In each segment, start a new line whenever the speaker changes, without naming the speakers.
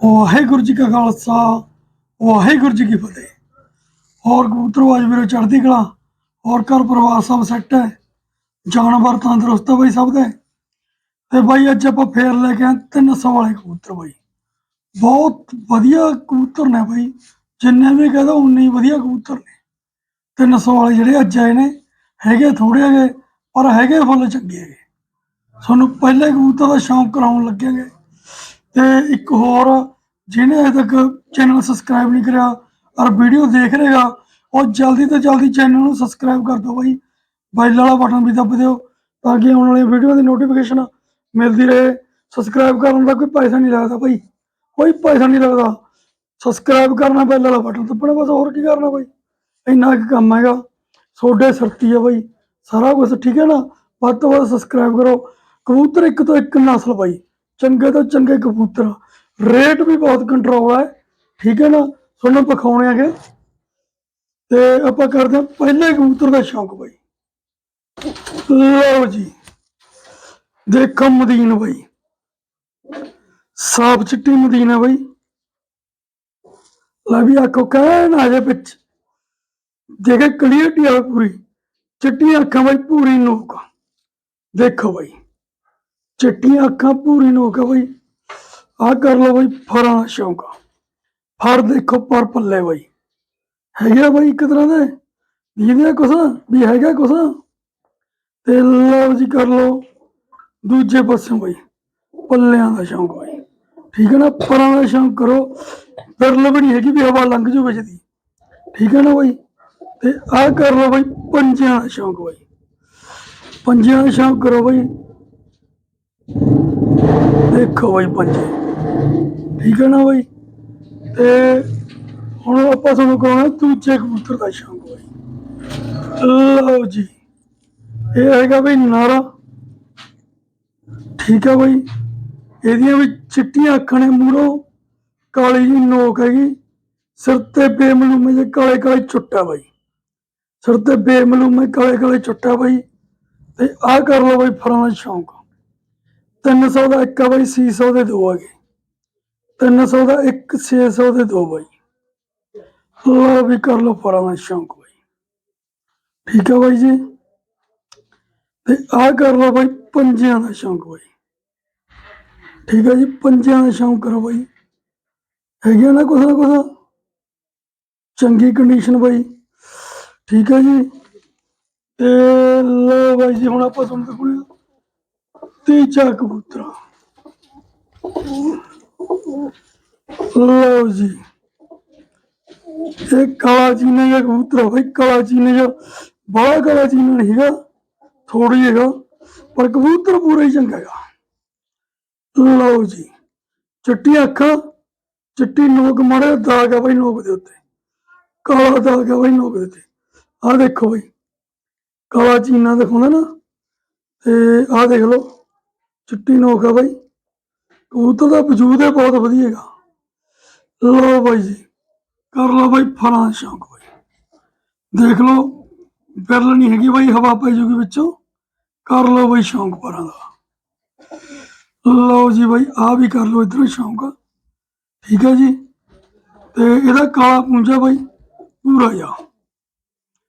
ਵਾਹਿਗੁਰੂ ਜੀ ਕਾ ਖਾਲਸਾ, ਵਾਹਿਗੁਰੂ ਜੀ ਕੀ ਫਤਿਹ। ਹੋਰ ਕਬੂਤਰਵਾਜ ਮੇਰੇ ਚੜ੍ਹਦੀ ਕਲਾ, ਹੋਰ ਘਰ ਪਰਿਵਾਰ ਸਭ ਸੈੱਟ ਹੈ, ਜਾਨਵਰ ਤੰਦਰੁਸਤ ਹੈ ਬਾਈ ਸਭ ਦੇ। ਤੇ ਬਾਈ ਅੱਜ ਆਪਾਂ ਫੇਰ ਲੈ ਕੇ ਆਏ 300 ਵਾਲੇ ਕਬੂਤਰ ਬਾਈ। ਬਹੁਤ ਵਧੀਆ ਕਬੂਤਰ ਨੇ ਬਾਈ, ਜਿੰਨੇ ਵੀ ਕਹਦਾ ਉਨੇ ਹੀ ਵਧੀਆ ਕਬੂਤਰ ਨੇ। 300 ਵਾਲੇ ਜਿਹੜੇ ਅੱਜ ਆਏ ਨੇ, ਹੈਗੇ ਥੋੜੇ ਹੈਗੇ, ਪਰ ਹੈਗੇ ਫੁੱਲ ਚੰਗੇ ਹੈਗੇ। ਤੁਹਾਨੂੰ ਪਹਿਲੇ ਕਬੂਤਰ ਦਾ ਸ਼ੌਂਕ ਕਰਾਉਣ ਲੱਗੇਗੇ ਤੇ ਇੱਕ ਹੋਰ, ਜਿਹਨੇ ਅਜੇ ਤੱਕ ਚੈਨਲ ਸਬਸਕ੍ਰਾਈਬ ਨਹੀਂ ਕਰਿਆ ਔਰ ਵੀਡੀਓ ਦੇਖ ਰਹੇਗਾ ਉਹ ਜਲਦੀ ਤੋਂ ਜਲਦੀ ਚੈਨਲ ਨੂੰ ਸਬਸਕ੍ਰਾਈਬ ਕਰ ਦਿਓ ਬਾਈ। ਬੈਲ ਵਾਲਾ ਬਟਨ ਵੀ ਦੱਬ ਦਿਓ ਤਾਂ ਕਿ ਆਉਣ ਵਾਲੀਆਂ ਵੀਡੀਓ ਦੀ ਨੋਟੀਫਿਕੇਸ਼ਨ ਮਿਲਦੀ ਰਹੇ। ਸਬਸਕ੍ਰਾਈਬ ਕਰਨ ਦਾ ਕੋਈ ਪੈਸਾ ਨਹੀਂ ਲੱਗਦਾ ਬਾਈ। ਕੋਈ ਪੈਸਾ ਨਹੀਂ ਲੱਗਦਾ। ਸਬਸਕ੍ਰਾਈਬ ਕਰਨਾ ਬੈਲ ਵਾਲਾ ਬਟਨ ਦੱਬਣਾ, ਬਸ ਹੋਰ ਕੀ ਕਰਨਾ ਬਾਈ? ਇੰਨਾ ਕੁ ਕੰਮ ਹੈਗਾ। ਤੁਹਾਡੇ ਸਰਤੀ ਆ ਬਾਈ। ਸਾਰਾ ਕੁਝ ਠੀਕ ਹੈ ਨਾ? ਵੱਧ ਤੋਂ ਵੱਧ ਸਬਸਕ੍ਰਾਈਬ ਕਰੋ। ਕਬੂਤਰ ਇੱਕ ਤੋਂ ਇੱਕ ਨਸਲ ਬਾਈ। ਚੰਗੇ ਤੋਂ ਚੰਗੇ ਕਬੂਤਰ। ਰੇਟ ਵੀ ਬਹੁਤ ਕੰਟਰੋਲ ਹੈ ਠੀਕ ਹੈ ਨਾ? ਤੁਹਾਨੂੰ ਵਿਖਾਉਣੇ ਹੈਗੇ। ਤੇ ਆਪਾਂ ਕਰਦੇ ਹਾਂ ਪਹਿਲੇ ਕਬੂਤਰ ਦਾ ਸ਼ੌਂਕ ਬਾਈ। ਲਓ ਜੀ। ਦੇਖੋ ਮਦੀਨ ਬਾਈ। ਸਾਫ਼ ਚਿੱਟੀ ਮਦੀਨ ਹੈ ਬਾਈ। ਲੈ ਵੀ ਆਖੋ, ਕਹਿਣ ਆ ਜੇ ਵਿੱਚ। ਦੇਖੇ, ਕਲੀਅਰਟੀ ਆ ਪੂਰੀ। ਚਿੱਟੀਆਂ ਅੱਖਾਂ ਬਾਈ, ਪੂਰੀ ਨੋਕ। ਦੇਖੋ ਬਾਈ। ਚਿੱਟੀਆਂ ਅੱਖਾਂ ਪੂਰੀ ਨੋਕ ਆ ਬਾਈ ਆ ਕਰ ਲਓ ਬਾਈ ਫਰਾਂ ਦਾ ਸ਼ੌਂਕ ਫਰ ਦੇਖੋ ਪਰ ਪੱਲੇ ਬਾਈ। ਹੈਗਾ ਬਾਈ ਇੱਕ ਤਰ੍ਹਾਂ ਦੇ ਜਿਹਦੇ ਕੁਛ, ਵੀ ਹੈਗਾ ਕੁਛ। ਤੇ ਲਓ ਜੀ ਕਰ ਲਓ ਦੂਜੇ ਪਾਸੇ ਬਾਈ, ਪੱਲਿਆਂ ਦਾ ਸ਼ੌਂਕ ਬਾਈ। ਠੀਕ ਹੈ ਨਾ ਪਰਾਂ ਦਾ ਸ਼ੌਂਕ ਕਰੋ। ਦਰਲ ਵੀ ਨਹੀਂ ਹੈਗੀ ਵੀ ਹਵਾ ਲੰਘ ਜੂ ਵਿੱਚ ਦੀ। ਠੀਕ ਹੈ ਨਾ ਬਾਈ? ਤੇ ਆ ਕਰ ਲਓ ਬਈ, ਪੰਜਿਆਂ ਦਾ ਸ਼ੌਂਕ ਬਾਈ। ਪੰਜਿਆਂ ਦਾ ਸ਼ੌਂਕ ਕਰੋ ਬਾਈ ਦੇਖੋ ਬਾਈ ਪੰਜੇ। ਠੀਕ ਹੈ ਨਾ ਬਾਈ? ਤੇ ਹੁਣ ਆਪਾਂ ਤੁਹਾਨੂੰ ਕਹਾਂਗੇ ਦੂਜੇ ਕਬੂਤਰ ਦਾ ਸ਼ੌਂਕ ਬਾਈ। ਲਓ ਜੀ। ਇਹ ਹੈਗਾ ਬਈ ਨਾਰਾ। ਠੀਕ ਹੈ ਬਾਈ। ਇਹਦੀਆਂ ਵੀ ਚਿੱਟੀਆਂ ਅੱਖਾਂ ਨੇ ਮੂਰੋਂ। ਕਾਲੀ ਜੀ ਨੋਕ ਹੈਗੀ। ਸਿਰ ਤੇ ਬੇਮਲੂਮੇ ਜੇ ਕਾਲੇ ਕਾਲੇ ਚੁੱਟਾ ਬਾਈ। ਸਿਰ ਤੇ ਬੇਮਲੂਮੇ ਕਾਲੇ ਕਾਲੇ ਚੁੱਟਾ ਬਾਈ। ਤੇ ਆਹ ਕਰ ਲਓ ਬਾਈ ਫਰਾਂ ਦਾ ਸ਼ੌਂਕ। 300 ਦਾ ਇੱਕ ਆ ਬਾਈ 600 ਦੇ ਦੋ ਹੈਗੇ 300 ਦਾ ਇੱਕ 600 ਦੇ ਦੋ ਬਾਈ। ਲਓ ਵੀ ਕਰ ਲਓ ਫਰਾਂ ਸ਼ੌਂਕ ਬਾਈ। ਠੀਕ ਹੈ ਬਾਈ ਜੀ? ਤੇ ਆਹ ਕਰ ਲਓ ਬਾਈ ਪੰਜਿਆਂ ਦਾ ਸ਼ੌਂਕ ਬਾਈ। ਠੀਕ ਹੈ ਜੀ ਪੰਜਿਆਂ ਦਾ ਸ਼ੌਂਕ ਕਰੋ ਬਾਈ। ਹੈਗਾ ਨਾ ਕੁਛ ਨਾ ਕੁਛ? ਚੰਗੀ ਕੰਡੀਸ਼ਨ ਬਾਈ। ਠੀਕ ਹੈ ਜੀ। ਤੇ ਲਓ ਬਾਈ ਜੀ, ਹੁਣ ਆਪਾਂ ਤੁਹਾਨੂੰ ਦਿਖਾਉਣੇ ਤੀਜਾ ਕਬੂਤਰ। ਲਓ ਜੀ। ਇਹ ਕਾਲਾ ਚੀਨਾ ਦਾ ਕਬੂਤਰ ਆ ਕਾਲਾ ਚੀਨੇ ਦਾ ਬੜਾ ਕਾਲਾ ਚੀਨਾ ਨਹੀਂ ਹੈਗਾ ਥੋੜੀ ਹੈਗਾ, ਪਰ ਕਬੂਤਰ ਪੂਰਾ ਹੀ ਚੰਗਾ ਹੈਗਾ। ਲਓ ਜੀ। ਚਿੱਟੀਆਂ ਅੱਖਾਂ, ਚਿੱਟੀ ਨੋਕ ਮਾਰੇ ਦਾਗ ਆ ਬਾਈ ਨੋਕ ਦੇ ਉੱਤੇ। ਕਾਲਾ ਦਾਗ ਆ ਬਾਈ ਨੋਕ ਦੇ ਉੱਤੇ। ਆਹ ਦੇਖੋ ਬਾਈ, ਕਾਲਾ ਚੀਨਾ ਦਿਖਾਉਂਦਾ ਨਾ, ਤੇ ਆਹ ਦੇਖ ਲਓ। ਚਿੱਟੀ ਨੋਕ ਆ ਬਾਈ। ਕਬੂਤਰ ਦਾ ਵਜੂਦ ਹੈ ਬਹੁਤ ਵਧੀਆ ਹੈਗਾ ਲਓ ਬਾਈ ਜੀ, ਕਰ ਲਓ ਬਾਈ ਫਲਾਂ ਦਾ ਸ਼ੌਂਕ ਬਾਈ। ਦੇਖ ਲਓ ਬਿਰਲ ਨਹੀਂ ਹੈਗੀ ਬਾਈ, ਹਵਾ ਪੈ ਜੂਗੀ ਵਿੱਚੋਂ। ਕਰ ਲਓ ਬਾਈ ਸ਼ੌਂਕ ਪਰਾਂ ਦਾ। ਲਓ ਜੀ ਬਾਈ ਆ ਵੀ ਕਰ ਲਓ ਇਧਰੋਂ ਸ਼ੌਂਕ। ਠੀਕ ਹੈ ਜੀ। ਤੇ ਇਹਦਾ ਕਾਲਾ ਪੂੰਝਾ ਬਾਈ, ਪੂਰਾ ਜਾ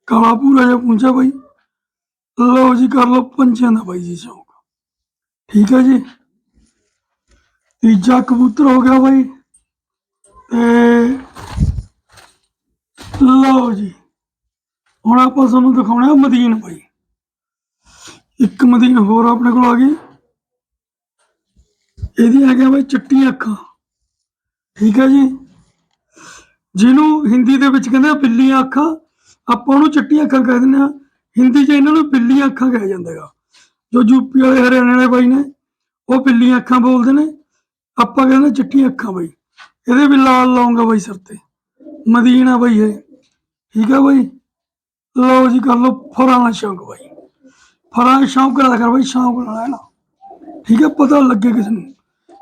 ਕਾਲਾ ਪੂਰਾ ਜਾ ਪੂੰਝਾ ਬਾਈ। ਲਓ ਜੀ, ਕਰ ਲਓ ਪੰਛੀਆਂ ਦਾ ਬਾਈ ਜੀ ਸ਼ੌਂਕ। ਠੀਕ ਹੈ ਜੀ। ਤੀਜਾ ਕਬੂਤਰ ਹੋ ਗਿਆ ਬਾਈ। ਤੇ ਲਓ ਜੀ। ਹੁਣ ਆਪਾਂ ਤੁਹਾਨੂੰ ਦਿਖਾਉਣਾ ਮਦੀਨ ਬਾਈ। ਇੱਕ ਮਦੀਨ ਹੋਰ ਆਪਣੇ ਕੋਲ ਆ ਗਈ। ਇਹਦੀ ਹੈਗਾ ਬਾਈ ਚਿੱਟੀਆਂ ਅੱਖਾਂ। ਠੀਕ ਹੈ ਜੀ। ਜਿਹਨੂੰ ਹਿੰਦੀ ਦੇ ਵਿੱਚ ਕਹਿੰਦੇ ਆ ਬਿੱਲੀਆਂ ਅੱਖਾਂ। ਆਪਾਂ ਉਹਨੂੰ ਚਿੱਟੀਆਂ ਅੱਖਾਂ ਕਹਿ ਦਿੰਦੇ ਆ ਹਿੰਦੀ 'ਚ ਇਹਨਾਂ ਨੂੰ ਬਿੱਲੀਆਂ ਅੱਖਾਂ ਕਿਹਾ ਜਾਂਦਾ ਹੈਗਾ। ਜੋ ਯੂਪੀ ਵਾਲੇ ਹਰਿਆਣੇ ਵਾਲੇ ਬਾਈ ਨੇ, ਉਹ ਬਿੱਲੀਆਂ ਅੱਖਾਂ ਬੋਲਦੇ ਨੇ, ਆਪਾਂ ਕਹਿੰਦੇ ਚਿੱਟੀਆਂ ਅੱਖਾਂ ਬਾਈ। ਇਹਦੇ ਵੀ ਲਾਲ ਲਾਉਂਗਾ ਬਾਈ ਸਿਰ ਤੇ। ਮਦੀਨਾ ਬਾਈ ਇਹ। ਠੀਕ ਹੈ ਬਾਈ? ਲਓ ਜੀ, ਕਰ ਲਓ ਫਰਾਂ ਦਾ ਸ਼ੌਂਕ ਬਾਈ। ਫਰਾਂ ਦਾ ਸ਼ੌਂਕ ਕਰਾ ਕਰ ਬਾਈ, ਸ਼ੌਂਕ ਨਾਲ ਹੈ ਨਾ ਠੀਕ ਹੈ ਪਤਾ ਲੱਗੇ ਕਿਸ ਨੂੰ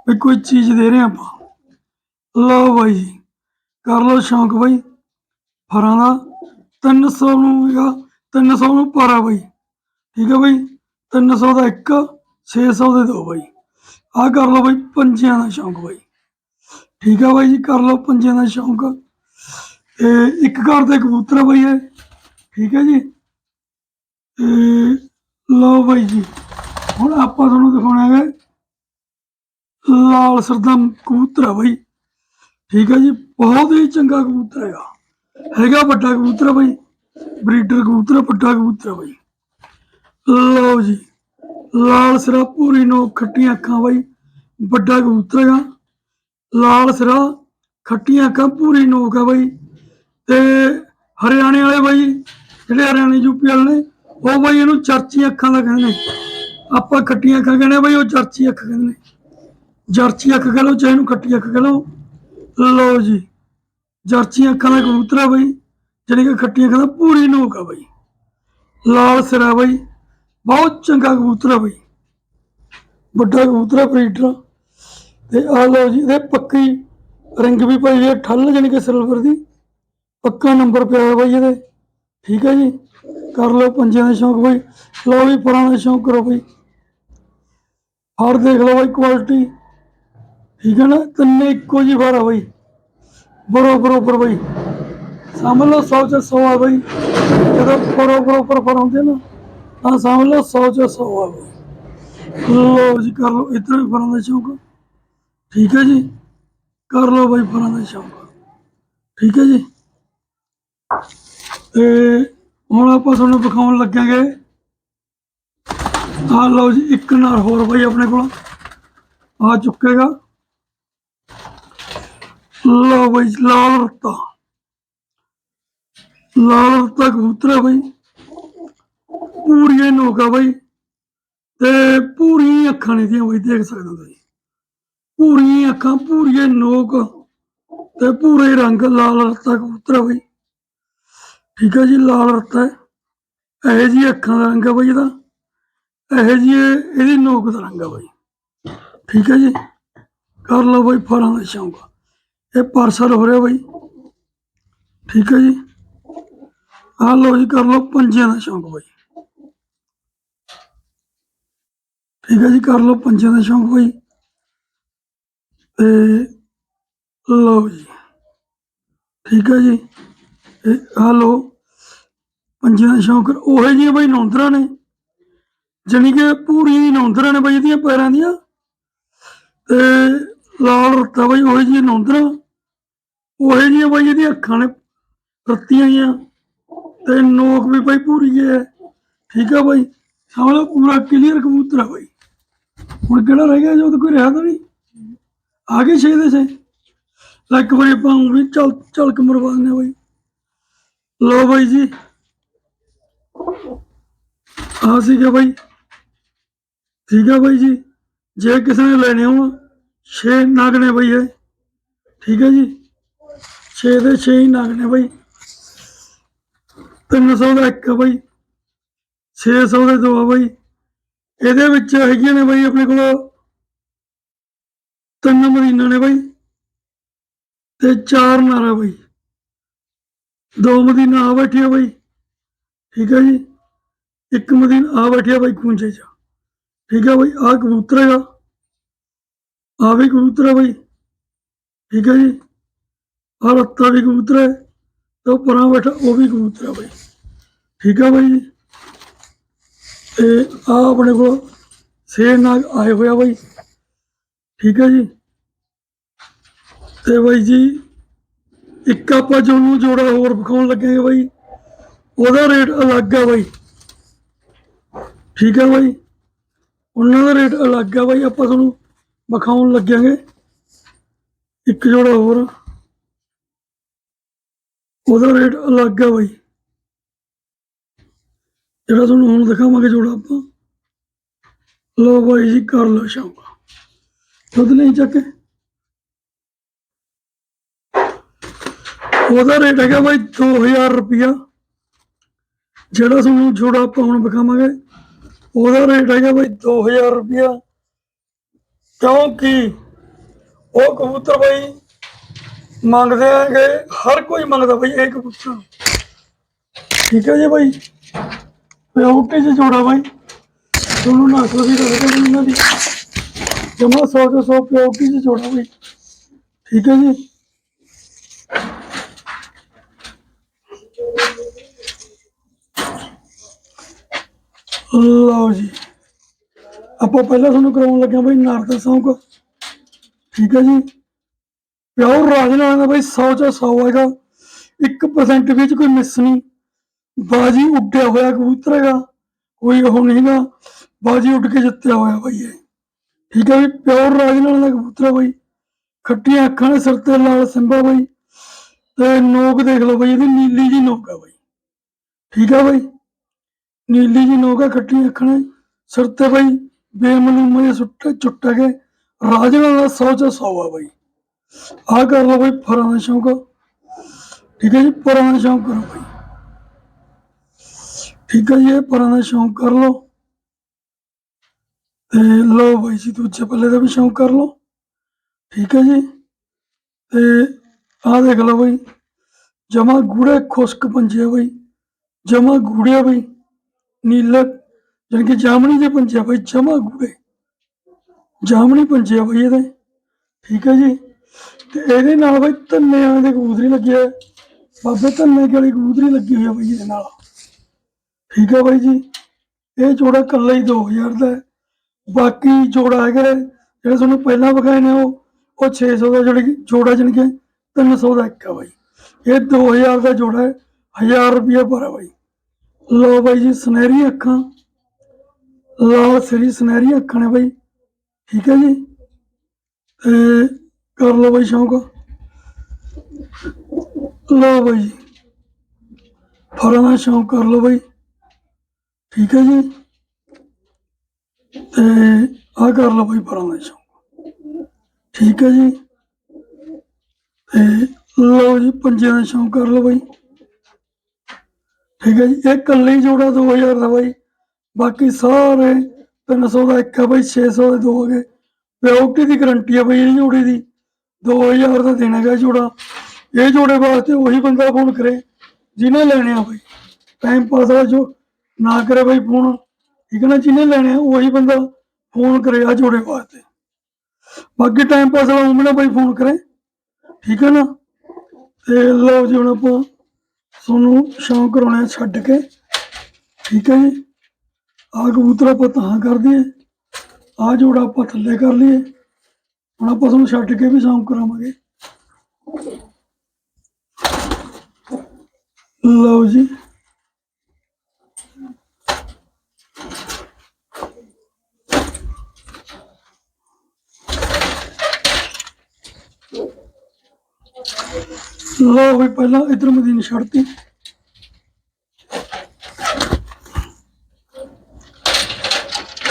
ਵੀ ਕੋਈ ਚੀਜ਼ ਦੇ ਰਹੇ ਆਪਾਂ। ਲਓ ਬਾਈ ਜੀ, ਕਰ ਲਓ ਸ਼ੌਂਕ ਬਾਈ। ਫਰਾਂ ਦਾ 300 ਨੂੰ ਹੈਗਾ 300 ਨੂੰ ਪਾਰਾ ਬਾਈ। ਠੀਕ ਹੈ ਬਾਈ? 300 ਦਾ ਇੱਕ 600 ਦੇ ਦੋ ਬਾਈ। ਆਹ ਕਰ ਲਓ ਬਾਈ ਪੰਜਿਆਂ ਦਾ ਸ਼ੌਂਕ ਬਾਈ। ਠੀਕ ਆ ਬਾਈ ਜੀ, ਕਰ ਲਓ ਪੰਜਿਆਂ ਦਾ ਸ਼ੌਂਕ। ਤੇ ਇੱਕ ਘਰ ਦੇ ਕਬੂਤਰ ਆ ਬਾਈ ਇਹ। ਠੀਕ ਹੈ ਜੀ। ਤੇ ਲਓ ਬਾਈ ਜੀ, ਹੁਣ ਆਪਾਂ ਤੁਹਾਨੂੰ ਦਿਖਾਉਣਾ ਹੈ ਲਾਲ ਸਰਦਾ ਕਬੂਤਰ ਆ ਬਾਈ। ਠੀਕ ਹੈ ਜੀ, ਬਹੁਤ ਹੀ ਚੰਗਾ ਕਬੂਤਰ ਹੈਗਾ। ਹੈਗਾ ਵੱਡਾ ਕਬੂਤਰ ਹੈ ਬਾਈ। ਬਰੀਡਰ ਕਬੂਤਰ ਵੱਡਾ ਕਬੂਤਰ ਆ ਬਾਈ। ਲਓ ਜੀ, ਲਾਲ ਸਿਰਾ ਪੂਰੀ ਨੋ ਖੱਟੀਆਂ ਅੱਖਾਂ ਬਾਈ, ਵੱਡਾ ਕਬੂਤਰ ਹੈਗਾ ਲਾਲ ਸਿਰਾ ਖੱਟੀਆਂ ਅੱਖਾਂ ਪੂਰੀ ਨੋਕ ਆ ਬਾਈ। ਤੇ ਹਰਿਆਣੇ ਵਾਲੇ ਬਾਈ, ਜਿਹੜੇ ਹਰਿਆਣੇ ਯੂਪੀ ਵਾਲੇ ਨੇ, ਉਹ ਬਾਈ ਇਹਨੂੰ ਚਰਚੀ ਅੱਖਾਂ ਦਾ ਕਹਿੰਦੇ ਨੇ। ਆਪਾਂ ਖੱਟੀਆਂ ਅੱਖਾਂ ਕਹਿੰਦੇ ਬਾਈ, ਉਹ ਚਰਚੀ ਅੱਖ ਕਹਿੰਦੇ ਨੇ। ਜਰਚੀ ਅੱਖ ਕਹ ਲਓ ਚਾਹੇ ਇਹਨੂੰ ਖੱਟੀ ਅੱਖ ਕਹ ਲਓ। ਲਓ ਜੀ ਜਰਚੀ ਅੱਖਾਂ ਦਾ ਕਬੂਤਰ ਆ ਬਾਈ ਜਿਹੜੀ ਕਿ ਖੱਟੀ ਅੱਖਾਂ ਦਾ ਪੂਰੀ ਨੋਕ ਆ ਬਾਈ। ਲਾਲ ਸਿਰਾ ਬਾਈ ਬਹੁਤ ਚੰਗਾ ਕਬੂਤਰ ਆ ਬਾਈ। ਵੱਡਾ ਕਬੂਤਰ ਆ ਬਰੀਡਰ। ਤੇ ਆ ਲਓ ਜੀ, ਇਹਦੇ ਪੱਕੀ ਰਿੰਗ ਵੀ ਪਈ ਹੈ ਠੱਲ ਜਾਣੀ ਕਿ ਸਿਲਵਰ ਦੀ। ਪੱਕਾ ਨੰਬਰ ਪਿਆ ਹੋਇਆ ਬਾਈ ਇਹਦੇ। ਠੀਕ ਹੈ ਜੀ? ਕਰ ਲਓ ਪੰਜਿਆਂ ਦਾ ਸ਼ੌਂਕ ਬਾਈ। ਲਓ ਵੀ ਪਰਾਂ ਦਾ ਸ਼ੌਂਕ ਕਰੋ ਬਾਈ। ਹਾਰ ਦੇਖ ਲਓ ਬਾਈ ਕੁਆਲਿਟੀ ਠੀਕ ਹੈ ਨਾ? ਤਿੰਨੇ ਇੱਕੋ ਜੀ ਫਾਰ ਆ ਬਾਈ। ਬਰੋ ਬਰੋਬਰ ਬਾਈ। ਸਮਝ ਲਓ 100 ਚ 100 ਆ ਬਾਈ। ਜਦੋਂ ਬਰੋ ਬਰੋਬਰ ਫਾਰ ਹੁੰਦੇ ਨਾ ਤਾਂ ਸਮਝ ਲਓ 100 ਚ 100 ਆ ਬਾਈ ਲਓ ਜੀ ਕਰ ਲਓ, ਇਧਰ ਵੀ ਫਰਾਂ ਦਾ ਸ਼ੌਂਕ ਠੀਕ ਹੈ ਜੀ? ਕਰ ਲਓ ਬਾਈ ਫਰਾਂ ਦਾ ਸ਼ੌਂਕ। ਠੀਕ ਹੈ ਜੀ? ਤੇ ਹੁਣ ਆਪਾਂ ਤੁਹਾਨੂੰ ਦਿਖਾਉਣ ਲੱਗਾਂਗੇ। ਆ ਲਓ ਜੀ, ਇੱਕ ਨਾਲ ਹੋਰ ਬਾਈ ਆਪਣੇ ਕੋਲ। ਆ ਚੁੱਕੇਗਾ। ਲਓ ਬਾਈ, ਲਾਲ ਰੱਤਾ। ਲਾਲ ਰੱਤਾ ਕਬੂਤਰ ਹੈ ਬਾਈ। ਪੂਰੀਆਂ ਆ ਬਾਈ। ਤੇ ਪੂਰੀਆਂ ਅੱਖਾਂ ਨੇ ਦੀਆਂ ਬਈ ਦੇਖ ਸਕਦੇ ਤੁਸੀਂ। ਪੂਰੀਆਂ ਅੱਖਾਂ, ਪੂਰੀਆਂ ਨੋਕ ਤੇ ਪੂਰੇ ਰੰਗ ਲਾਲ ਰੱਤਾ ਕਬੂਤਰ ਬਈ। ਠੀਕ ਹੈ ਜੀ, ਲਾਲ ਰੱਤਾ ਹੈ। ਇਹ ਜੀ ਅੱਖਾਂ ਦਾ ਰੰਗ ਹੈ ਬਾਈ ਇਹਦਾ। ਇਹ ਜੀ ਇਹਦੀ ਨੋਕ ਦਾ ਰੰਗ ਆ ਬਾਈ। ਠੀਕ ਹੈ ਜੀ। ਕਰ ਲਓ ਬਾਈ ਫਰਾਂ ਦਾ ਸ਼ੌਂਕ। ਇਹ ਪਾਰਸਲ ਹੋ ਰਿਹਾ ਬਾਈ। ਠੀਕ ਹੈ ਜੀ। ਆ ਲਓ ਜੀ, ਕਰ ਲਓ ਪੰਜਿਆਂ ਦਾ ਸ਼ੌਂਕ ਬਾਈ। ਠੀਕ ਹੈ ਜੀ, ਕਰ ਲਓ, ਪੰਜਿਆਂ ਦਾ ਸ਼ੌਂਕ ਬਾਈ। ਤੇ ਲਓ ਜੀ। ਠੀਕ ਹੈ ਜੀ। ਇਹ ਆ ਲਓ, ਪੰਜਿਆਂ ਦਾ ਸ਼ੌਂਕ। ਉਹੇ ਜਿਹੀਆਂ ਬਾਈ ਨੌਂਦਰਾਂ ਨੇ, ਜਾਣੀ ਕਿ ਪੂਰੀਆਂ ਹੀ ਨੌਂਦਰਾਂ ਨੇ ਬਾਈ ਇਹਦੀਆਂ ਪੈਰਾਂ ਦੀਆਂ। ਤੇ ਲਾਲ ਰੱਤਾ ਬਾਈ ਉਹੇ ਜਿਹੀਆਂ ਨੌਂਦਰਾਂ। ਉਹੇ ਜਿਹੀਆਂ ਬਾਈ ਇਹਦੀਆਂ ਅੱਖਾਂ ਨੇ, ਰੱਤੀਆਂ ਹੀ ਆ ਤੇ ਨੋਕ ਵੀ ਬਾਈ ਪੂਰੀ ਹੈ। ਠੀਕ ਹੈ ਬਾਈ। ਸਮਝ ਲਓ ਪੂਰਾ ਕਲੀਅਰ ਕਬੂਤਰ ਆ ਬਾਈ। ਹੁਣ ਕਿਹੜਾ ਰਹਿ ਗਿਆ ਜੋ ਕੋਈ ਰਿਹਾ ਤਾਂ ਨਹੀਂ। ਆ ਗਏ ਛੇ ਦੇ ਛੇ। ਲੈ ਇੱਕ ਵਾਰੀ ਆਪਾਂ ਊਂ ਵੀ ਚੱਲ ਚੱਲ ਮਰਵਾਉਂਦੇ ਆ ਬਾਈ। ਲਓ ਬਾਈ ਜੀ। ਆ ਸੀਗਾ ਬਾਈ। ਠੀਕ ਆ ਬਾਈ ਜੀ। ਜੇ ਕਿਸੇ ਨੇ ਲੈਣੇ ਹੋ ਛੇ ਨਗ ਨੇ ਬਾਈ ਇਹ। ਠੀਕ ਹੈ ਜੀ। ਛੇ ਦੇ ਛੇ ਹੀ ਨਗ ਨੇ ਬਾਈ 300 ਦਾ ਇੱਕ ਆ ਬਾਈ। 600 ਦੇ ਦੋ ਆ ਬਾਈ। ਇਹਦੇ ਵਿੱਚ ਹੈਗੀਆਂ ਨੇ ਬਾਈ ਆਪਣੇ ਕੋਲ ਤਿੰਨ ਮਦੀਨਾ ਨੇ ਬਾਈ ਤੇ ਚਾਰ ਨਾਰਾ ਬਾਈ। ਦੋ ਮਦੀਨਾ ਆ ਬੈਠੀ ਆ ਬਾਈ, ਠੀਕ ਹੈ ਜੀ? ਇੱਕ ਮਦੀਨਾ ਆ ਬੈਠਿਆ ਬਾਈ ਖੂੰਜੇ 'ਚ, ਠੀਕ ਹੈ ਬਾਈ? ਆ ਕਬੂਤਰ ਹੈਗਾ ਆ ਵੀ ਕਬੂਤਰ ਹੈ ਬਾਈ, ਠੀਕ ਹੈ ਜੀ? ਆ ਰੱਤਾ ਵੀ ਕਬੂਤਰ ਹੈ ਤੇ ਉਹ ਪਰਾਂ ਬੈਠਾ, ਉਹ ਵੀ ਕਬੂਤਰ ਹੈ ਬਾਈ, ਠੀਕ ਹੈ ਬਾਈ ਜੀ? ਤੇ ਆ ਆਪਣੇ ਕੋਲ ਛੇ ਨਾਗ ਆਏ ਹੋਇਆ ਬਾਈ। ਠੀਕ ਹੈ ਜੀ। ਤੇ ਬਾਈ ਜੀ, ਇੱਕ ਆਪਾਂ ਜਿਹਨੂੰ ਜੋੜਾ ਹੋਰ ਵਿਖਾਉਣ ਲੱਗੇਗੇ ਬਾਈ, ਉਹਦਾ ਰੇਟ ਅਲੱਗ ਆ ਬਾਈ। ਠੀਕ ਹੈ ਬਾਈ। ਉਹਨਾਂ ਦਾ ਰੇਟ ਅਲੱਗ ਆ ਬਾਈ, ਆਪਾਂ ਤੁਹਾਨੂੰ ਵਿਖਾਉਣ ਲੱਗਾਂਗੇ ਇੱਕ ਜੋੜਾ ਹੋਰ। ਉਹਦਾ ਰੇਟ ਅਲੱਗ ਆ ਬਾਈ। ਜਿਹੜਾ ਤੁਹਾਨੂੰ ਹੁਣ ਦਿਖਾਵਾਂਗੇ ਜੋੜਾ ਆਪਾਂ। ਲੋ ਬਾਈ ਜੀ, ਕਰ ਲਓ ਸ਼ੌਂਕ। ਦੁੱਧ ਨਹੀਂ ਚੱਕੇ। ਉਹਦਾ ਰੇਟ ਹੈਗਾ ਬਾਈ 2000 ਰੁਪਿਆ ਜਿਹੜਾ ਤੁਹਾਨੂੰ ਜੋੜਾ ਆਪਾਂ ਹੁਣ ਵਿਖਾਵਾਂਗੇ, ਉਹਦਾ ਰੇਟ ਹੈਗਾ ਬਾਈ 2000 ਰੁਪਿਆ ਕਿਉਂਕਿ ਉਹ ਕਬੂਤਰ ਬਾਈ ਮੰਗਦੇ ਆਂਗੇ ਹਰ ਕੋਈ ਮੰਗਦਾ ਬਾਈ, ਇਹ ਕਬੂਤਰ। ਠੀਕ ਹੈ ਜੀ ਬਾਈ? ਪਿਓਰਟੀ ਚ ਜੋੜਾ ਬਾਈ ਤੁਹਾਨੂੰ ਨਸਲ ਵੀ ਦੱਸਦੇ ਬਾਈ ਇਹਨਾਂ ਦੀ ਜਮਾ 100 ਤੋਂ 100 ਪਿਓਰਟੀ ਚ ਜੋੜਾ ਬਾਈ ਠੀਕ ਹੈ ਜੀ ਲਓ ਜੀ ਆਪਾਂ ਪਹਿਲਾਂ ਤੁਹਾਨੂੰ ਕਰਾਉਣ ਲੱਗਿਆ ਬਈ ਨਾਰਦ ਸੌਂਕ ਠੀਕ ਹੈ ਜੀ ਪਿਓਰ ਰਾਜਨਾਲਾ ਦਾ ਬਈ 100 ਚ 100 ਹੈਗਾ 1% ਵਿੱਚ ਕੋਈ ਮਿਸ ਨਹੀਂ ਬਾਜੀ ਉੱਡਿਆ ਹੋਇਆ ਕਬੂਤਰ ਹੈਗਾ ਕੋਈ ਉਹ ਨਹੀਂਗਾ ਬਾਜੀ ਉੱਡ ਕੇ ਜਿੱਤਿਆ ਹੋਇਆ ਬਈ ਇਹ ਠੀਕ ਹੈ ਵੀ ਪਿਓਰ ਰਾਜਨਾਲਾ ਦਾ ਕਬੂਤਰ ਹੈ ਬਈ ਖੱਟੀਆਂ ਅੱਖਾਂ ਦੇ ਸਿਰ ਤੇ ਲਾਲ ਸਿੰਬਾ ਬਈ ਤੇ ਨੋਕ ਦੇਖ ਲਓ ਬਈ ਇਹਦੀ ਨੀਲੀ ਜੀ ਨੋਕ ਹੈ ਬਈ ਠੀਕ ਹੈ ਬਈ ਨੀਲੀ ਜੀ ਨੋਕ ਹੈ ਖੱਟੀਆਂ ਅੱਖਾਂ ਦੇ ਸਿਰ ਤੇ ਬਈ ਬੇਮਲੂਮ ਦੇ ਸੁੱਟੇ ਚੁੱਟ ਕੇ ਰਾਜਨਾਲਾ ਦਾ 100 ਚ 100 ਆ ਬਈ ਆ ਕਰ ਲਓ ਬਈ ਫਰਾਂ ਦਾ ਸ਼ੌਂਕ ਠੀਕ ਹੈ ਜੀ ਫਰਾਂ ਦਾ ਸ਼ੌਂਕ ਕਰੋ ਬਈ ਠੀਕ ਹੈ ਜੀ, ਇਹ ਪਰਾਂ ਦਾ ਸ਼ੌਂਕ ਕਰ ਲਓ। ਤੇ ਲਓ ਬਈ ਜੀ, ਦੂਜੇ ਪੱਲੇ ਦਾ ਵੀ ਸ਼ੌਂਕ ਕਰ ਲਓ। ਠੀਕ ਹੈ ਜੀ। ਤੇ ਆਹ ਦੇਖ ਲਓ ਬਈ, ਜਮਾ ਗੂੜੇ ਖੁਸ਼ਕ ਪੰਜੇ ਆ ਬਈ। ਜਮਾ ਗੂੜੇ ਬਈ। ਨੀਲਾ, ਜਾਣੀ ਕਿ ਜਾਮਣੀ ਦੇ ਪੰਜੇ ਆ ਬਈ, ਜਮਾ ਗੂੜੇ ਜਾਮਣੀ ਪੰਜੇ ਆ ਬਈ ਇਹਦੇ। ਠੀਕ ਹੈ ਜੀ। ਤੇ ਇਹਦੇ ਨਾਲ ਬਈ ਧੰਨਿਆਂ ਦੇ ਕਬੂਤਰੀ ਲੱਗੇ ਹੈ ਬਾਬੇ ਧੰਨੇ ਵਾਲੀ ਕਬੂਤਰੀ ਲੱਗੀ ਹੋਈ ਆ ਬਾਈ ਇਹਦੇ ਨਾਲ। ਠੀਕ ਹੈ ਬਾਈ ਜੀ। ਇਹ ਜੋੜਾ ਇਕੱਲਾ ਹੀ 2000 ਦਾ ਹੈ। ਬਾਕੀ ਜੋੜਾ ਹੈਗਾ ਹੈ, ਜਿਹੜੇ ਤੁਹਾਨੂੰ ਪਹਿਲਾਂ ਵਿਖਾਏ ਨੇ ਉਹ ਉਹ 600 ਦਾ ਜਿਹੜੀ ਜੋੜਾ ਜਾਣੀ ਕਿ 300 ਦਾ ਇੱਕ ਆ ਬਾਈ। ਇਹ 2000 ਦਾ ਜੋੜਾ ਹੈ 1000 ਰੁਪਏ ਪਰ ਹੈ ਬਾਈ। ਲਓ ਬਾਈ ਜੀ ਸੁਨਹਿਰੀ ਅੱਖਾਂ। ਲਾਲ ਸਰੀ ਸੁਨਹਿਰੀ ਅੱਖਾਂ ਨੇ ਬਾਈ। ਠੀਕ ਹੈ ਜੀ। ਤੇ ਕਰ ਲਓ ਬਾਈ ਸ਼ੌਂਕ। ਲਓ ਬਾਈ ਜੀ। ਫਰਾਂ ਦਾ ਸ਼ੌਂਕ ਕਰ ਲਓ ਬਾਈ। ਠੀਕ ਹੈ ਜੀ? ਤੇ ਆ ਕਰ ਲਓ ਬਾਈ ਫਰਾਂ ਦਾ ਸ਼ੌਂਕ ਠੀਕ ਹੈ ਜੀ? ਤੇ ਲਓ ਜੀ ਪੰਜੇ ਦਾ ਸ਼ੌਂਕ ਕਰ ਲਓ ਬਾਈ। ਠੀਕ ਹੈ ਜੀ? ਇਹ ਕੱਲੇ ਜੋੜਾ 2000 ਦਾ ਬਾਈ। ਬਾਕੀ ਸਾਰੇ 300 ਦਾ ਇੱਕ ਹੈ ਬਾਈ 600 ਦੇ ਦੋ ਹੈਗੇ। ਪਿਓਰਟੀ ਦੀ ਗਰੰਟੀ ਹੈ ਬਾਈ ਇਹ ਜੋੜੇ ਦੀ। 2000 ਦਾ ਦੇਣਾ ਗਾ ਜੋੜਾ। ਇਹ ਜੋੜੇ ਵਾਸਤੇ ਉਹੀ ਬੰਦਾ ਫੋਨ ਕਰੇ, ਜਿਹਨੇ ਲੈਣੇ ਆ ਬਈ। ਟਾਈਮ ਪਾਸ ਆ ਜੋ ਨਾ ਕਰੇ ਬਾਈ ਫੋਨ। ਠੀਕ ਹੈ ਨਾ ਜਿਹਨੇ ਲੈਣੇ ਆ, ਉਹੀ ਬੰਦਾ ਫੋਨ ਕਰੇ ਆ ਜੋੜੇ ਵਾਸਤੇ। ਬਾਕੀ ਟਾਈਮ ਪਾਸ ਵਾਲਾ ਉਮਣਾ ਬਾਈ ਫੋਨ ਕਰੇ। ਠੀਕ ਹੈ ਨਾ? ਤੇ ਲਓ ਜੀ, ਹੁਣ ਆਪਾਂ ਤੁਹਾਨੂੰ ਸ਼ੌਂਕ ਕਰਾਉਣਾ ਛੱਡ ਕੇ। ਠੀਕ ਹੈ ਜੀ? ਆ ਕਬੂਤਰ ਆਪਾਂ ਤਾਂ ਕਰ ਦਈਏ। ਆ ਜੋੜਾ ਆਪਾਂ ਥੱਲੇ ਕਰ ਲਈਏ। ਹੁਣ ਆਪਾਂ ਤੁਹਾਨੂੰ ਛੱਡ ਕੇ ਵੀ ਸ਼ੌਂਕ ਕਰਾਵਾਂਗੇ। ਲਓ ਜੀ। ਲਓ ਵੀ ਪਹਿਲਾਂ ਇਧਰ ਮਦੀਨ ਛੱਡਤੀ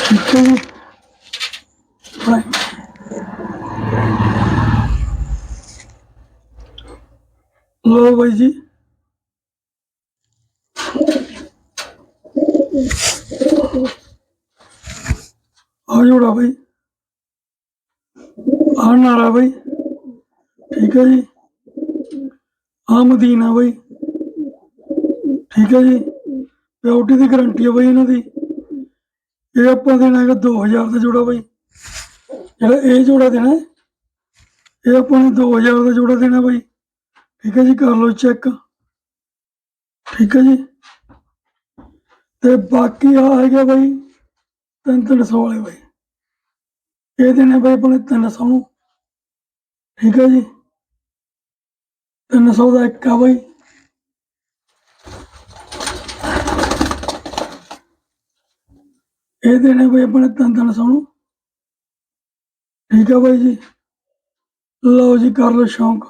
ਠੀਕ ਹੈ ਜੀ Right. ਲਓ ਬਾਈ ਜੀ ਆ ਜੋੜਾ ਬਾਈ ਆ ਨਾਰਾ ਬਾਈ ਠੀਕ ਹੈ ਜੀ ਆ ਮਦੀਨਾ ਬਾਈ। ਠੀਕ ਹੈ ਜੀ। ਪਿਓਰਟੀ ਦੀ ਗਾਰੰਟੀ ਹੈ ਬਾਈ ਇਹਨਾਂ ਦੀ। ਇਹ ਆਪਾਂ ਦੇਣਾ ਹੈਗਾ 2000 ਦਾ ਜੋੜਾ ਬਾਈ। ਜਿਹੜਾ ਇਹ ਜੋੜਾ ਦੇਣਾ ਇਹ ਆਪਾਂ ਨੂੰ 2000 ਦਾ ਜੋੜਾ ਦੇਣਾ ਬਾਈ। ਠੀਕ ਹੈ ਜੀ, ਕਰ ਲਓ ਚੈੱਕ ਠੀਕ ਹੈ ਜੀ। ਤੇ ਬਾਕੀ ਆ ਹੈਗਾ ਬਾਈ ਤਿੰਨ ਤਿੰਨ ਸੌ ਵਾਲੇ ਬਾਈ। ਇਹ ਦੇਣੇ ਬਾਈ ਆਪਣੇ 300 ਨੂੰ। ਠੀਕ ਹੈ ਜੀ। 300 ਦਾ ਇੱਕ ਆ ਬਾਈ। ਇਹ ਦੇਣੇ ਬਾਈ ਆਪਣੇ ਤਿੰਨ ਤਿੰਨ ਸੌ ਨੂੰ। ਠੀਕ ਹੈ ਬਾਈ ਜੀ। ਲਓ ਜੀ, ਕਰ ਲਓ ਸ਼ੌਂਕ।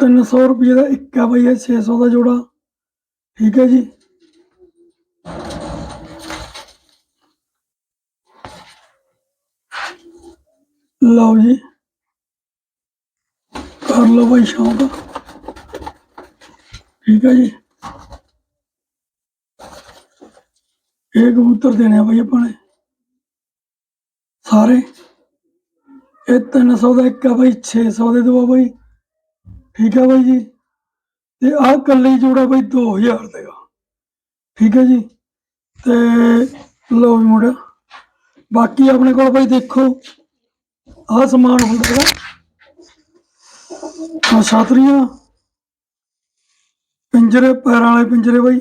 300 ਰੁਪਏ ਦਾ ਇੱਕ ਆ ਬਾਈ, ਇਹ 600 ਦਾ ਜੋੜਾ। ਠੀਕ ਹੈ ਜੀ। ਲਓ ਜੀ। ਕਰ ਲਓ ਬਾਈ ਸ਼ੌਂਕ। ਠੀਕ ਹੈ ਜੀ। ਇਹ ਕਬੂਤਰ ਦੇਣੇ ਆ ਬਾਈ ਆਪਾਂ ਨੇ। ਸਾਰੇ। ਇਹ 300 ਦਾ ਇੱਕ ਆ ਬਾਈ 600 ਦੇ ਦੋ ਆ ਠੀਕ ਹੈ ਬਾਈ ਜੀ। ਤੇ ਆਹ ਕੱਲੀ ਜੋੜਾ ਬਾਈ 2000 ਦੇਗਾ ਠੀਕ ਹੈ ਜੀ। ਤੇ ਲਓ ਵੀ ਮੁੰਡਾ ਬਾਕੀ ਆਪਣੇ ਕੋਲ ਬਾਈ ਦੇਖੋ। ਆਹ ਸਮਾਨ ਹੁੰਦਾ ਹੈਗਾ। ਆ ਛਾਤਰੀਆਂ ਪਿੰਜਰੇ, ਪੈਰਾਂ ਵਾਲੇ ਪਿੰਜਰੇ ਬਾਈ।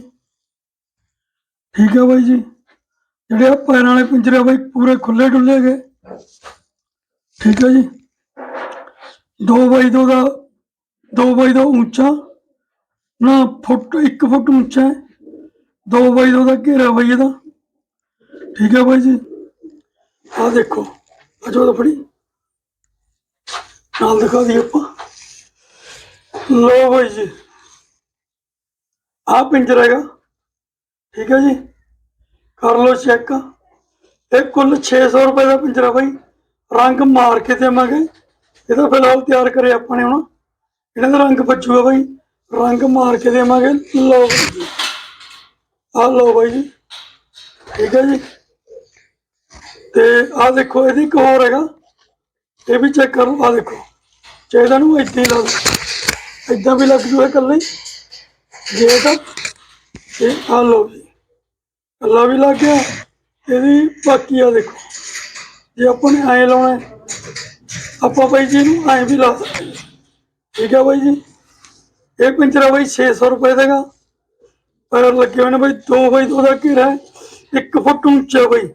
ਠੀਕ ਹੈ ਬਾਈ ਜੀ। ਜਿਹੜੇ ਆ ਪੈਰਾਂ ਵਾਲੇ ਪਿੰਜਰੇ ਬਾਈ, ਪੂਰੇ ਖੁੱਲੇ ਡੁੱਲੇ ਗਏ ਠੀਕ ਹੈ ਜੀ। 2 ਬਾਈ ਦੋ ਦਾ 2 ਬਾਈ ਦਾ ਉੱਚਾ। ਨਾ, ਫੁੱਟ 1 ਫੁੱਟ ਉੱਚਾ ਹੈ। 2 ਬਾਈ ਦੋ ਦਾ ਘੇਰਾ ਬਾਈ ਇਹਦਾ। ਠੀਕ ਹੈ ਬਾਈ ਜੀ। ਆ ਦੇਖੋ। ਆ ਜੋ ਫੜੀ। ਨਾਲ ਦਿਖਾ ਦਈਏ ਆਪਾਂ। ਲੋ ਬਾਈ ਜੀ। ਆ ਪਿੰਜਰਾ ਹੈਗਾ। ਠੀਕ ਹੈ ਜੀ। ਕਰ ਲਓ ਚੈੱਕ ਇਹ ਕੁੱਲ 600 ਰੁਪਏ ਦਾ ਪਿੰਜਰਾ ਬਾਈ। ਰੰਗ ਮਾਰ ਕੇ ਦੇਵਾਂਗੇ। ਇਹਦਾ ਫਿਲਹਾਲ ਤਿਆਰ ਕਰੇ ਆਪਾਂ ਨੇ ਹੁਣ। ਇਹਨਾਂ ਦਾ ਰੰਗ ਬਚੂਗਾ ਬਾਈ। ਰੰਗ ਮਾਰ ਕੇ ਦੇਵਾਂਗੇ। ਲਓ ਬਾਈ ਜੀ। ਆ ਲਓ ਬਾਈ ਜੀ। ਠੀਕ ਹੈ ਜੀ। ਤੇ ਆ ਦੇਖੋ, ਇਹਦੀ ਇੱਕ ਹੋਰ ਹੈਗਾ। ਇਹ ਵੀ ਚੈੱਕ ਕਰੋ। ਆ ਦੇਖੋ। ਚਾਹੀਦਾ ਨੂੰ ਇੱਦਾਂ ਹੀ ਲਾ ਦਿਓ। ਏਦਾਂ ਵੀ ਲੱਗ ਜੂਗਾ ਇਕੱਲੇ ਹੀ। ਜੇ ਤਾਂ ਇਹ ਆ ਲਓ ਜੀ ਕੱਲਾ ਵੀ ਲੱਗ ਗਿਆ, ਇਹਦੀ ਬਾਕੀ ਆ ਦੇਖੋ। ਜੇ ਆਪਾਂ ਨੇ ਐਂ ਲਾਉਣਾ, ਆਪਾਂ ਬਾਈ ਜੀ ਨੂੰ ਐਂ ਵੀ ਲਾ ਸਕਦੇ ਠੀਕ ਹੈ ਬਾਈ ਜੀ? ਇਹ ਪਿੰਜਰਾ ਬਾਈ 600 ਰੁਪਏ ਦੇਗਾ ਪਰ ਲੱਗੇ ਹੋਏ ਨੇ ਬਾਈ 2 ਬਾਈ 2 ਦਾ ਘੇਰਾ ਇੱਕ ਫੁੱਟ ਉੱਚਾ ਬਾਈ।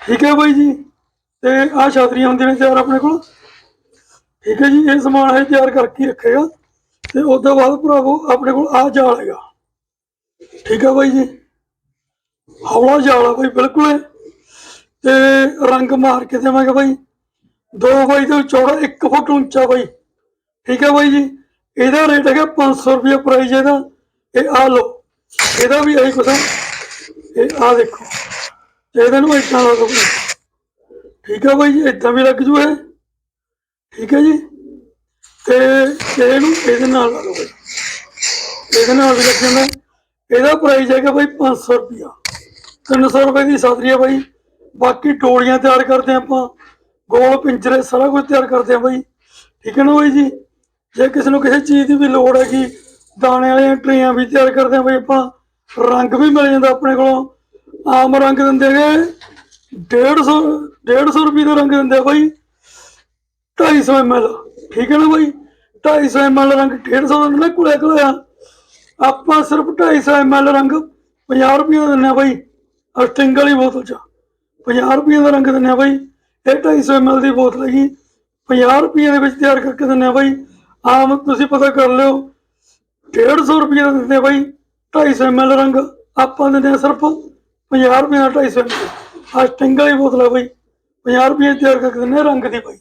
ਠੀਕ ਹੈ ਬਾਈ ਜੀ? ਤੇ ਆਹ ਛਾਤਰੀਆਂ ਹੁੰਦੀਆਂ ਨੇ ਤਿਆਰ ਆਪਣੇ ਕੋਲ। ਠੀਕ ਹੈ ਜੀ, ਇਹ ਸਮਾਨ ਹੈ ਤਿਆਰ ਕਰਕੇ ਰੱਖੇਗਾ ਤੇ ਉਸ ਤੋਂ ਬਾਅਦ ਭਰਾਵੋ ਆਪਣੇ ਕੋਲ ਆ ਜਾਲ ਹੈਗਾ। ਠੀਕ ਹੈ ਬਾਈ ਜੀ। ਹੌਲਾ ਜਾਲ ਆ ਬਾਈ, ਬਿਲਕੁਲ। ਇਹ। ਤੇ ਰੰਗ ਮਾਰ ਕੇ ਦੇਵਾਂਗੇ ਬਾਈ। 2 ਬਾਈ ਤੋਂ ਚੌੜਾ 1 ਫੁੱਟ ਉੱਚਾ ਬਾਈ। ਠੀਕ ਹੈ ਬਾਈ ਜੀ। ਇਹਦਾ ਰੇਟ ਹੈਗਾ 500 ਰੁਪਏ ਪ੍ਰਾਈਸ ਇਹਦਾ। ਇਹ ਆ ਲਓ, ਇਹਦਾ ਵੀ ਇਹੀ ਕੁਛ ਆ। ਇਹ ਆ ਦੇਖੋ ਤੇ ਇਹਦੇ ਨੂੰ ਇਦਾਂ ਲਾ ਦੋ ਠੀਕ ਹੈ ਬਾਈ ਜੀ ਇਦਾਂ ਵੀ ਲੱਗ ਜੂ ਇਹ। ਠੀਕ ਹੈ ਜੀ? ਤੇ ਇਹਨੂੰ ਇਹਦੇ ਨਾਲ ਲਾ ਦੋ ਇਹਦੇ ਨਾਲ ਵੀ ਲੱਗ ਜਾਂਦਾ ਇਹਦਾ ਪ੍ਰਾਈਸ ਹੈਗਾ ਬਾਈ 500 ਰੁਪਿਆ 300 ਰੁਪਏ ਦੀ ਸਾਦਰੀ ਹੈ ਬਾਈ। ਬਾਕੀ ਟੋਲੀਆਂ ਤਿਆਰ ਕਰਦੇ ਹਾਂ ਆਪਾਂ। ਗੋਲ, ਪਿੰਜਰੇ ਸਾਰਾ ਕੁਝ ਤਿਆਰ ਕਰਦੇ ਹਾਂ ਬਾਈ। ਠੀਕ ਹੈ ਨਾ ਬਾਈ ਜੀ? ਜੇ ਕਿਸੇ ਨੂੰ ਕਿਸੇ ਚੀਜ਼ ਦੀ ਵੀ ਲੋੜ ਹੈਗੀ, ਦਾਣੇ ਵਾਲੀਆਂ ਟਰੇਆਂ ਵੀ ਤਿਆਰ ਕਰਦੇ ਹਾਂ ਬਾਈ ਆਪਾਂ। ਰੰਗ ਵੀ ਮਿਲ ਜਾਂਦਾ ਆਪਣੇ ਕੋਲੋਂ। ਆਮ ਰੰਗ ਦਿੰਦੇ ਹੈਗੇ। 150 150 ਰੁਪਏ ਦਾ ਰੰਗ ਦਿੰਦੇ ਆ ਬਾਈ। 250 ml ਠੀਕ ਹੈ ਨਾ ਬਾਈ? 250 ml ਰੰਗ 150 ਦਾ ਨਾ ਕੁਲੇ ਕੁਲਿਆ ਆਪਾਂ ਸਿਰਫ 250 ml ਰੰਗ 50 ਰੁਪਏ ਦਾ ਦਿੰਦੇ ਆ ਬਾਈ। ਆਹ ਵਾਲੀ ਬੋਤਲ ਚ। 50 ਰੁਪਏ ਦਾ ਰੰਗ ਦਿੰਦੇ ਆ ਬਾਈ। ਇਹ 250 ml ਦੀ ਬੋਤਲ ਹੈਗੀ। 50 ਰੁਪਏ ਦੇ ਵਿੱਚ ਤਿਆਰ ਕਰਕੇ ਦਿੰਦੇ ਆ ਬਾਈ। ਆਮ ਤੁਸੀਂ ਪਤਾ ਕਰ ਲਿਓ। 150 ਰੁਪਏ ਦਾ ਦਿੰਦੇ ਆ ਬਾਈ। 250 ml ਰੰਗ ਆਪਾਂ ਦਿੰਦੇ ਆ ਸਿਰਫ 50 ਰੁਪਏ ਦਾ 250 ml ਆਹ ਸਟਿੰਗ ਵਾਲੀ ਬੋਤਲ ਆ ਬਾਈ। 50 ਰੁਪਏ ਤਿਆਰ ਕਰਕੇ ਦਿੰਦੇ ਆ ਰੰਗ ਦੀ ਬਾਈ।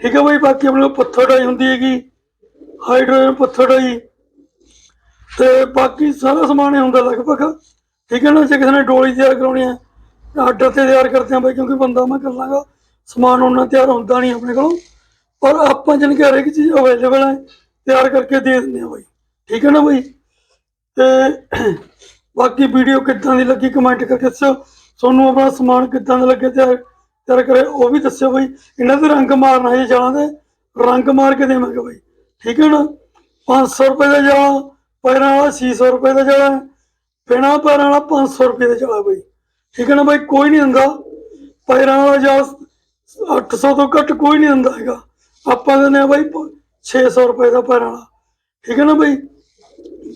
ਠੀਕ ਹੈ ਬਾਈ, ਬਾਕੀ ਆਪਣੇ ਕੋਲ ਪੱਥਰ ਡਾਈ ਹੁੰਦੀ ਹੈਗੀ, ਹਾਈਡਰੋਜਨ ਪੱਥਰ ਡਾਈ। ਤੇ ਬਾਕੀ ਸਾਰਾ ਸਮਾਨ ਹੀ ਹੁੰਦਾ ਲਗਭਗ। ਠੀਕ ਹੈ ਨਾ, ਜੇ ਕਿਸੇ ਨੇ ਡੋਲੀ ਤਿਆਰ ਕਰਾਉਣੀ ਹੈ ਤਾਂ ਆਰਡਰ ਤੇ ਤਿਆਰ ਕਰਦੇ ਹਾਂ ਬਾਈ, ਕਿਉਂਕਿ ਬੰਦਾ ਮੈਂ ਕਰ ਲਾਂਗਾ, ਸਮਾਨ ਉਹਨਾਂ ਤਿਆਰ ਹੁੰਦਾ ਨਹੀਂ ਆਪਣੇ ਕੋਲੋਂ। ਪਰ ਆਪਾਂ ਜਨ ਕਿ ਹਰ ਇੱਕ ਚੀਜ਼ ਅਵੇਲੇਬਲ ਹੈ, ਤਿਆਰ ਕਰਕੇ ਦੇ ਦਿੰਦੇ ਹਾਂ ਬਾਈ। ਠੀਕ ਹੈ ਨਾ ਬਾਈ? ਤੇ ਬਾਕੀ ਵੀਡੀਓ ਕਿੱਦਾਂ ਦੀ ਲੱਗੀ ਕਮੈਂਟ ਕਰਕੇ ਦੱਸਿਓ। ਤੁਹਾਨੂੰ ਆਪਣਾ ਸਮਾਨ ਕਿੱਦਾਂ ਦਾ ਲੱਗਿਆ ਤਿਆਰ? ਤਿਆਰ ਕਰੇ, ਉਹ ਵੀ ਦੱਸਿਓ ਬਾਈ, ਇਹਨਾਂ ਦੇ ਰੰਗ ਮਾਰਨਾ ਹੈ ਜਾਲਾਂ ਦੇ, ਰੰਗ ਮਾਰ ਕੇ ਦੇਵਾਂਗੇ ਬਾਈ। ਠੀਕ ਹੈ ਨਾ? 500 ਰੁਪਏ ਦਾ ਜਾਲਾ, ਪੈਰਾਂ ਵਾਲਾ 600 ਰੁਪਏ ਦਾ ਜਾਲਾ, ਬਿਨਾ ਪੈਰਾਂ ਵਾਲਾ 500 ਰੁਪਏ ਦਾ ਜਾਲਾ ਬਾਈ। ਠੀਕ ਹੈ ਨਾ ਬਾਈ? ਕੋਈ ਨਹੀਂ ਦਿੰਦਾ ਪੈਰਾਂ ਵਾਲਾ ਜਾਲ 800 ਤੋਂ ਘੱਟ ਕੋਈ ਨਹੀਂ ਦਿੰਦਾ ਹੈਗਾ। ਆਪਾਂ ਦਿੰਦੇ ਆ ਬਾਈ ਪ- 600 ਰੁਪਏ ਦਾ ਪੈਰਾਂ ਵਾਲਾ। ਠੀਕ ਹੈ ਨਾ ਬਾਈ?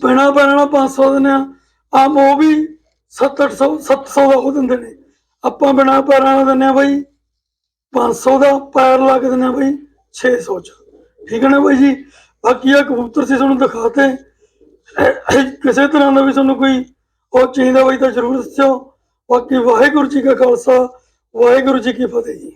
ਬਿਨਾ ਪੈਰਾਂ ਵਾਲਾ 500 ਦਿੰਦੇ ਆ ਆਮ ਉਹ ਵੀ 700 700 ਦਾ ਉਹ ਦਿੰਦੇ ਨੇ। ਆਪਾਂ ਬਿਨਾ ਪੈਰਾਂ ਵਾਲਾ ਦਿੰਦੇ ਆ ਬਾਈ। 500 ਦਾ ਪੈਰ ਲਾ ਕੇ ਦਿੰਦੇ ਆ ਬਾਈ 600 ਚ। ਠੀਕ ਹੈ ਨਾ ਬਾਈ ਜੀ? ਬਾਕੀ ਆ ਕਬੂਤਰ ਸੀ ਤੁਹਾਨੂੰ ਦਿਖਾਤੇ। ਕਿਸੇ ਤਰ੍ਹਾਂ ਦਾ ਵੀ ਤੁਹਾਨੂੰ ਕੋਈ ਉਹ ਚਾਹੀਦਾ ਬਾਈ ਤਾਂ ਜ਼ਰੂਰ ਦੱਸਿਓ। ਬਾਕੀ ਵਾਹਿਗੁਰੂ ਜੀ ਕਾ ਖਾਲਸਾ, ਵਾਹਿਗੁਰੂ ਜੀ ਕੀ ਫਤਿਹ ਜੀ।